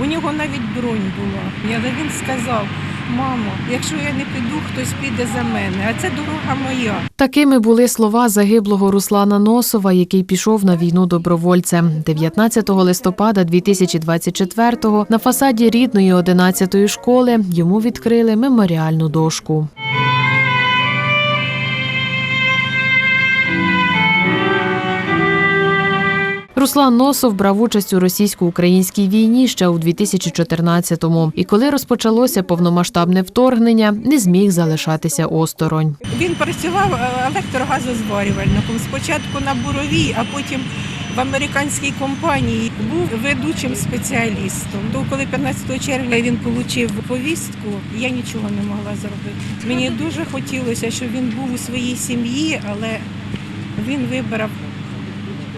У нього навіть бронь була. Але він сказав: мамо, якщо я не піду, хтось піде за мене, а це дорога моя. Такими були слова загиблого Руслана Носова, який пішов на війну добровольцем. 19 листопада 2024-го на фасаді рідної 11-ї школи йому відкрили меморіальну дошку. Руслан Носов брав участь у російсько-українській війні ще у 2014-му. І коли розпочалося повномасштабне вторгнення, не зміг залишатися осторонь. Він працював е, електрогазозварювальником спочатку на буровій, а потім в американській компанії був ведучим спеціалістом. То коли 15 червня він отримав повістку, я нічого не могла зробити. Мені дуже хотілося, щоб він був у своїй сім'ї, але він вибрав,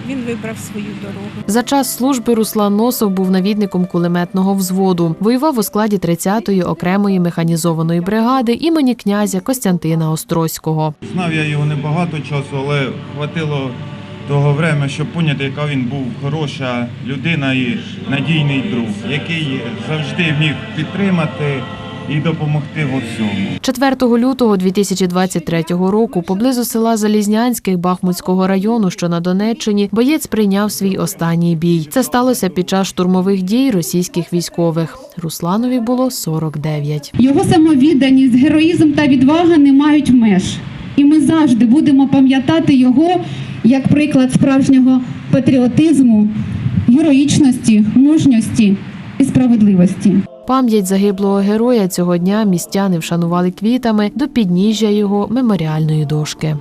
він вибрав свою дорогу. За час служби Руслан Носов був навідником кулеметного взводу. Воював у складі 30-ї окремої механізованої бригади імені князя Костянтина Острозького. Знав я його небагато часу, але хватило того времени, щоб поняти, яка він був хороша людина і надійний друг, який завжди міг підтримати і допомогти в усьому. 4 лютого 2023 року поблизу села Залізнянських Бахмутського району, що на Донеччині, боєць прийняв свій останній бій. Це сталося під час штурмових дій російських військових. Русланові було 49. Його самовідданість, героїзм та відвага не мають меж. І ми завжди будемо пам'ятати його як приклад справжнього патріотизму, героїчності, мужності і справедливості. Пам'ять загиблого героя цього дня містяни вшанували квітами до підніжжя його меморіальної дошки.